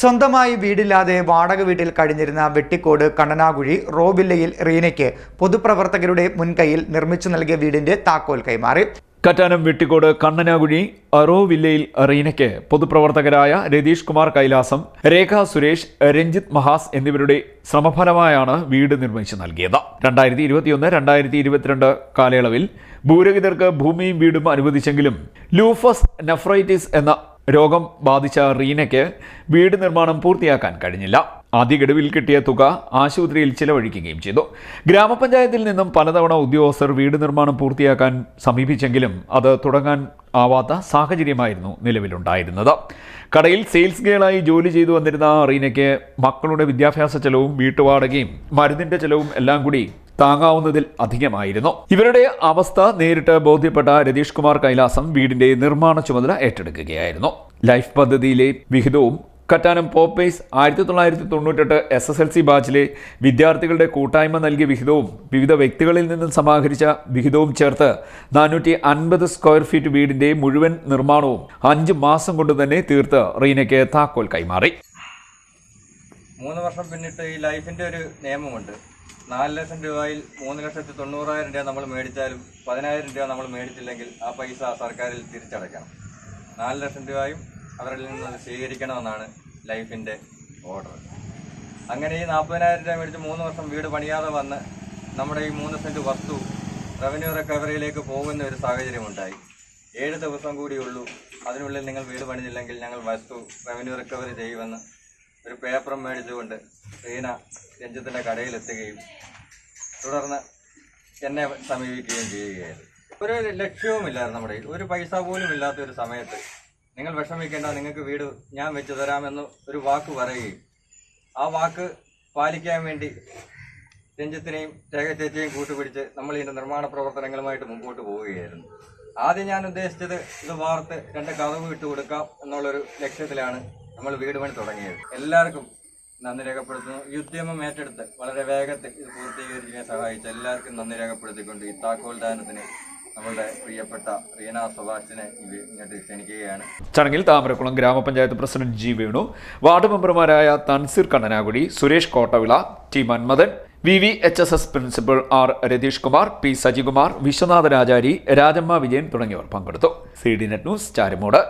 സ്വന്തമായി വീടില്ലാതെ വാടക വീട്ടിൽ കഴിഞ്ഞിരുന്ന വെട്ടിക്കോട് കണ്ണനാകുഴി റോവില്ലയിൽ റീനയ്ക്ക് പൊതുപ്രവർത്തകരുടെ മുൻകൈയിൽ നിർമ്മിച്ചു നൽകിയ വീടിന്റെ താക്കോൽ കൈമാറി. കറ്റാനം വെട്ടിക്കോട് കണ്ണനാകുഴി അറോ വില്ലയിൽ റീനയ്ക്ക് പൊതുപ്രവർത്തകരായ രതീഷ് കുമാർ കൈലാസം രേഖ സുരേഷ് രഞ്ജിത് മഹാസ് എന്നിവരുടെ ശ്രമഫലമായാണ് വീട് നിർമ്മിച്ചു നൽകിയത്. രണ്ടായിരത്തി ഇരുപത്തിയൊന്ന് രണ്ടായിരത്തി ഇരുപത്തിരണ്ട് കാലയളവിൽ ഭൂരഹിതർക്ക് ഭൂമിയും വീടും അനുവദിച്ചെങ്കിലും ലൂഫസ് നെഫ്രൈറ്റിസ് എന്ന രോഗം ബാധിച്ച റീനയ്ക്ക് വീട് നിർമ്മാണം പൂർത്തിയാക്കാൻ കഴിഞ്ഞില്ല. ആദ്യ ഗഡുവിൽ കിട്ടിയ തുക ആശുപത്രിയിൽ ചിലവഴിക്കുകയും ചെയ്തു. ഗ്രാമപഞ്ചായത്തിൽ നിന്നും പലതവണ ഉദ്യോഗസ്ഥർ വീട് നിർമ്മാണം പൂർത്തിയാക്കാൻ സമീപിച്ചെങ്കിലും അത് തുടങ്ങാൻ ആവാത്ത സാഹചര്യമായിരുന്നു നിലവിലുണ്ടായിരുന്നത്. കടയിൽ സെയിൽസ് ഗേളായി ജോലി ചെയ്തു വന്നിരുന്ന റീനയ്ക്ക് മക്കളുടെ വിദ്യാഭ്യാസ ചെലവും വീട്ടുവാടകയും മരുന്നിന്റെ ചെലവും എല്ലാം കൂടി താങ്ങാവുന്നതിൽ അധികമായിരുന്നു. ഇവരുടെ അവസ്ഥ നേരിട്ട് ബോധ്യപ്പെട്ട രതീഷ് കുമാർ കൈലാസം വീടിന്റെ നിർമ്മാണ ചുമതല ഏറ്റെടുക്കുകയായിരുന്നു. ലൈഫ് പദ്ധതിയിലെ വിഹിതവും കറ്റാനം പോപ്പേസ് ആയിരത്തി തൊള്ളായിരത്തി തൊണ്ണൂറ്റെട്ട് എസ് എസ് എൽ സി ബാച്ചിലെ വിദ്യാർത്ഥികളുടെ കൂട്ടായ്മ നൽകിയ വിഹിതവും വിവിധ വ്യക്തികളിൽ നിന്നും സമാഹരിച്ച വിഹിതവും ചേർത്ത് നാനൂറ്റി അൻപത് സ്ക്വയർ ഫീറ്റ് വീടിന്റെ മുഴുവൻ നിർമ്മാണവും അഞ്ച് മാസം കൊണ്ട് തന്നെ തീർത്ത് റീനയ്ക്ക് താക്കോൽ കൈമാറി. മൂന്ന് വർഷം പിന്നിട്ട് ഈ ലൈഫിന്റെ ഒരു നിയമമുണ്ട്. നാല് ലക്ഷം രൂപയിൽ മൂന്ന് ലക്ഷത്തി തൊണ്ണൂറായിരം രൂപ നമ്മൾ മേടിച്ചാലും പതിനായിരം രൂപ നമ്മൾ മേടിച്ചില്ലെങ്കിൽ ആ പൈസ സർക്കാരിൽ തിരിച്ചടയ്ക്കണം. നാല് ലക്ഷം രൂപയും അവരിൽ നിന്ന് സ്വീകരിക്കണമെന്നാണ് ലൈഫിന്റെ ഓർഡർ. അങ്ങനെ ഈ നാൽപ്പതിനായിരം രൂപ മേടിച്ച് മൂന്ന് വർഷം വീട് പണിയാതെ വന്ന് നമ്മുടെ ഈ മൂന്ന് സെന്റ് വസ്തു റവന്യൂ റിക്കവറിയിലേക്ക് പോകുന്ന ഒരു സാഹചര്യമുണ്ടായി ഏഴ് ദിവസം കൂടിയുള്ളൂ അതിനുള്ളിൽ നിങ്ങൾ വീട് പണിഞ്ഞില്ലെങ്കിൽ ഞങ്ങൾ വസ്തു റവന്യൂ റിക്കവറി ചെയ്യുമെന്ന് ഒരു പേപ്പറും മേടിച്ചുകൊണ്ട് റീന രഞ്ജിത്തിന്റെ കടയിലെത്തുകയും തുടർന്ന് എന്നെ സമീപിക്കുകയും ചെയ്യുകയായിരുന്നു. ഒരു ലക്ഷ്യവുമില്ലായിരുന്നു നമ്മുടെ ഒരു പൈസ പോലും ഇല്ലാത്ത ഒരു സമയത്ത് നിങ്ങൾ വിഷമിക്കേണ്ട നിങ്ങൾക്ക് വീട് ഞാൻ വെച്ചു തരാമെന്ന് ഒരു വാക്ക് പറയുകയും ആ വാക്ക് പാലിക്കാൻ വേണ്ടി രഞ്ജിത്തിനെയും രേഖ ചേച്ചിയെയും കൂട്ടുപിടിച്ച് നമ്മൾ ഇതിന്റെ നിർമ്മാണ പ്രവർത്തനങ്ങളുമായിട്ട് മുമ്പോട്ട് പോവുകയായിരുന്നു. ആദ്യം ഞാൻ ഉദ്ദേശിച്ചത് ഇത് വാർത്ത് രണ്ട് കഥവ് ഇട്ട് കൊടുക്കാം എന്നുള്ളൊരു ലക്ഷ്യത്തിലാണ് നമ്മൾ വീട് പണി തുടങ്ങിയത്. എല്ലാവർക്കും നന്ദി രേഖപ്പെടുത്തുന്നു. ഈ ഉദ്യമം ഏറ്റെടുത്ത് വളരെ വേഗത്തിൽ ഇത് പൂർത്തീകരിക്കാൻ സഹായിച്ച എല്ലാവർക്കും നന്ദി രേഖപ്പെടുത്തിക്കൊണ്ട് ഈ താക്കോൽ ദാനത്തിന് നമ്മുടെ പ്രിയപ്പെട്ട റീന സുഭാഷിനെ ഇങ്ങോട്ട് ക്ഷണിക്കുകയാണ്. ചടങ്ങിൽ താമരക്കുളം ഗ്രാമപഞ്ചായത്ത് പ്രസിഡന്റ് ജി വേണു വാർഡ് മെമ്പർമാരായ Thanseer Kannanakudi Suresh Kottavila T Manmadhan V V H S S principal R Ratheesh Kumar P Sajikumar Viswanathan Achari Rajamma Vijayan തുടങ്ങിയവർ പങ്കെടുത്തു. C D net news Charimood.